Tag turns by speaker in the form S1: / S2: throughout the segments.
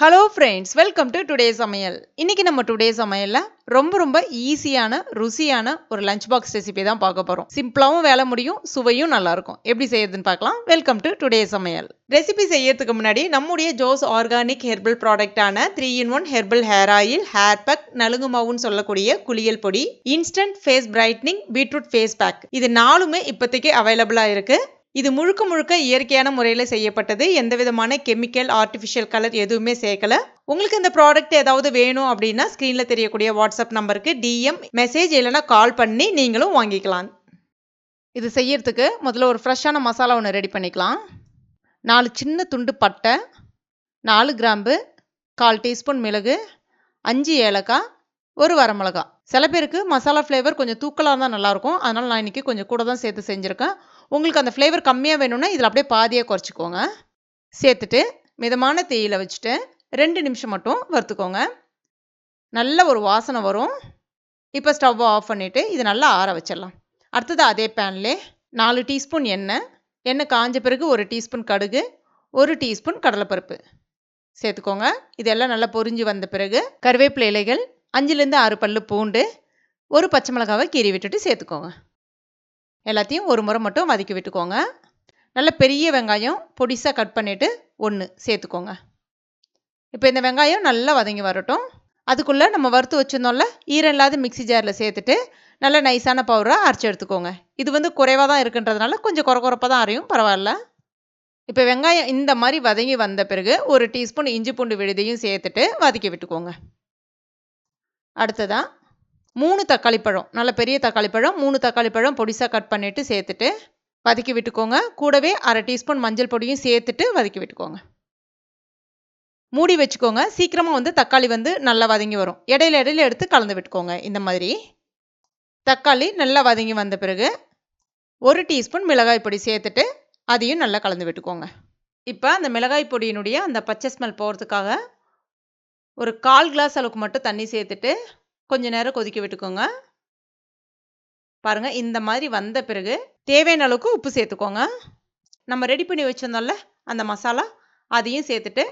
S1: Hello friends welcome to today சமையல். இன்றைக்கி நம்ம டுடே சமையலில் ரொம்ப ரொம்ப ஈஸியான ருசியான ஒரு லஞ்ச் பாக்ஸ் ரெசிபி தான் பார்க்க போகிறோம் சிம்பிளாகவும் வேலை முடியும் சுவையும் நல்லாயிருக்கும். எப்படி செய்யறதுன்னு பார்க்கலாம். வெல்கம் டு டுடே சமையல். ரெசிபி செய்யறதுக்கு முன்னாடி நம்முடைய ஜோஸ் organic herbal ப்ராடக்டான three in one herbal hair oil hair pack நலுங்கு மாவுன்னு சொல்லக்கூடிய குளியல் பொடி instant face brightening beetroot face pack இது நாலுமே இப்போதைக்கு அவைலபிளாக இருக்குது இது முழுக்க முழுக்க இயற்கையான முறையில் செய்யப்பட்டது. எந்த விதமான கெமிக்கல் ஆர்டிஃபிஷியல் கலர் எதுவுமே சேர்க்கல. உங்களுக்கு இந்த ப்ராடக்ட் ஏதாவது வேணும் அப்படின்னா ஸ்க்ரீனில் தெரியக்கூடிய வாட்ஸ்அப் நம்பருக்கு டிஎம் மெசேஜ் இல்லைனா கால் பண்ணி நீங்களும் வாங்கிக்கலாம். இது செய்யறதுக்கு முதல்ல ஒரு ஃப்ரெஷ்ஷான மசாலா ஒன்று ரெடி பண்ணிக்கலாம். நாலு சின்ன துண்டு பட்டை நாலு கிராம்பு கால் டீஸ்பூன் மிளகு அஞ்சு ஏலக்காய் ஒரு வரமிளகா. சில பேருக்கு மசாலா ஃப்ளேவர் கொஞ்சம் தூக்கலாக தான் நல்லாயிருக்கும் அதனால் நான் இன்றைக்கி கொஞ்சம் கூட தான் சேர்த்து செஞ்சுருக்கேன். உங்களுக்கு அந்த ஃப்ளேவர் கம்மியாக வேணும்னா இதில் அப்படியே பாதியாக குறைச்சிக்கோங்க. சேர்த்துட்டு மிதமான தேயில வச்சுட்டு ரெண்டு நிமிஷம் மட்டும் வறுத்துக்கோங்க. நல்ல ஒரு வாசனை வரும். இப்போ ஸ்டவ்வை ஆஃப் பண்ணிவிட்டு இது நல்லா ஆற வச்சிடலாம். அடுத்தது அதே பேன்லே நாலு டீஸ்பூன் எண்ணெய். எண்ணெய் காஞ்ச பிறகு ஒரு டீஸ்பூன் கடுகு ஒரு டீஸ்பூன் கடலைப்பருப்பு. சேர்த்துக்கோங்க. இதெல்லாம் நல்லா பொரிஞ்சு வந்த பிறகு கருவேப்பிலை இலைகள் அஞ்சுலேருந்து ஆறு பல் பூண்டு ஒரு பச்சை மிளகாவை கீறி விட்டுட்டு சேர்த்துக்கோங்க. எல்லாத்தையும் ஒரு முறை மட்டும் வதக்கி விட்டுக்கோங்க. நல்ல பெரிய வெங்காயம் பொடிசாக கட் பண்ணிவிட்டு ஒன்று சேர்த்துக்கோங்க. இப்போ இந்த வெங்காயம் நல்லா வதங்கி வரட்டும். அதுக்குள்ளே நம்ம வறுத்து வச்சுருந்தோம்ல ஈரம் இல்லாத மிக்சி ஜாரில் சேர்த்துட்டு நல்ல நைஸான பவுடராக அரைச்சி எடுத்துக்கோங்க. இது வந்து குறைவாக தான் இருக்குன்றதுனால கொஞ்சம் குறை குறைப்பாக தான் அரையும் பரவாயில்ல. இப்போ வெங்காயம் இந்த மாதிரி வதங்கி வந்த பிறகு ஒரு டீஸ்பூன் இஞ்சி பூண்டு விழுதையும் சேர்த்துட்டு வதக்கி விட்டுக்கோங்க. அடுத்ததாக மூணு தக்காளி பழம் நல்ல பெரிய தக்காளி பழம் மூணு தக்காளி பழம் பொடிசாக கட் பண்ணிவிட்டு சேர்த்துட்டு வதக்கி விட்டுக்கோங்க. கூடவே அரை டீஸ்பூன் மஞ்சள் பொடியும் சேர்த்துட்டு வதக்கி விட்டுக்கோங்க. மூடி வச்சுக்கோங்க. சீக்கிரமாக வந்து தக்காளி வந்து நல்லா வதங்கி வரும். இடையில இடையில எடுத்து கலந்து விட்டுக்கோங்க இந்த மாதிரி. தக்காளி நல்லா வதங்கி வந்த பிறகு ஒரு டீஸ்பூன் மிளகாய் பொடி சேர்த்துட்டு அதையும் நல்லா கலந்து விட்டுக்கோங்க. இப்போ அந்த மிளகாய் பொடியினுடைய அந்த பச்சை ஸ்மெல் போகிறதுக்காக ஒரு கால் கிளாஸ் அளவுக்கு மட்டும் தண்ணி சேர்த்துட்டு கொஞ்ச நேரம் கொதிக்க விட்டுக்கோங்க. பாருங்கள் இந்த மாதிரி வந்த பிறகு தேவையான அளவுக்கு உப்பு சேர்த்துக்கோங்க. நம்ம ரெடி பண்ணி வச்சுருந்தோம்ல அந்த மசாலா அதையும் சேர்த்துட்டு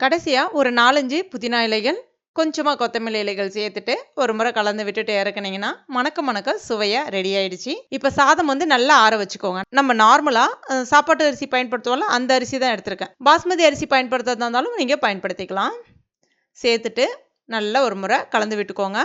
S1: கடைசியாக ஒரு நாலஞ்சு புதினா இலைகள் கொஞ்சமாக கொத்தமல்லி இலைகள் சேர்த்துட்டு ஒரு முறை கலந்து விட்டுட்டு இறக்குனீங்கன்னா மணக்க மணக்க சுவையாக ரெடி ஆயிடுச்சு. இப்போ சாதம் வந்து நல்லா ஆற வச்சுக்கோங்க. நம்ம நார்மலாக சாப்பாட்டு அரிசி பயன்படுத்துவோம்ல அந்த அரிசி தான் எடுத்திருக்கேன். பாஸ்மதி அரிசி பயன்படுத்துறதா இருந்தாலும் நீங்கள் பயன்படுத்திக்கலாம். சேர்த்துட்டு நல்லா ஒரு முறை கலந்து விட்டுக்கோங்க.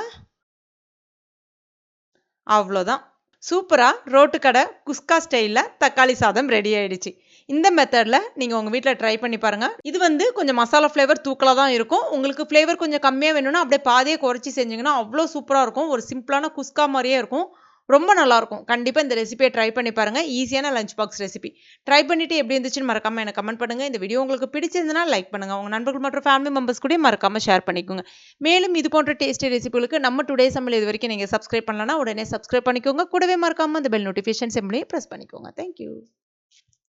S1: அவ்வளோதான். சூப்பராக ரோட்டு கடை குஸ்கா ஸ்டைலில் தக்காளி சாதம் ரெடி ஆகிடுச்சி இந்த மெத்தடில் நீங்கள் உங்கள் வீட்டில் ட்ரை பண்ணி பாருங்கள் இது வந்து கொஞ்சம் மசாலா ஃப்ளேவர் தூக்கலாக தான் இருக்கும். உங்களுக்கு ஃப்ளேவர் கொஞ்சம் கம்மியாக வேணும்னா அப்படியே பாதியை குறைச்சி செஞ்சிங்கன்னா அவ்வளோ சூப்பராக இருக்கும். ஒரு சிம்பிளான குஸ்கா மாதிரியே இருக்கும். ரொம்ப நல்லாயிருக்கும். கண்டிப்பாக இந்த ரெசிபியை ட்ரை பண்ணி பாருங்கள் ஈஸியான லஞ்ச் பாக்ஸ் ரெசிபி ட்ரை பண்ணிவிட்டு எப்படி இருந்துச்சுன்னு மறக்காமல் எனக்கு கமெண்ட் பண்ணுங்கள் இந்த வீடியோ உங்களுக்கு பிடிச்சிருந்தனா லைக் பண்ணுங்கள் உங்கள் நண்பர்கள் மற்றும் ஃபேமிலி மெம்பர்ஸ் கூட மறக்காமல் ஷேர் பண்ணிக்கோங்க. மேலும் இது போன்ற டேஸ்டி ரெசிபிகளுக்கு நம்ம டுடே சமையல் இது வரைக்கும் நீங்கள் சப்ஸ்கிரைப் பண்ணலன்னா உடனே சப்ஸ்கிரைப் பண்ணிக்கோங்க. கூடவே மறக்காமல் அந்த பெல் நோட்டிஃபிகேஷன் சிம்லேயே ப்ரெஸ் பண்ணிக்கோங்க. Thank you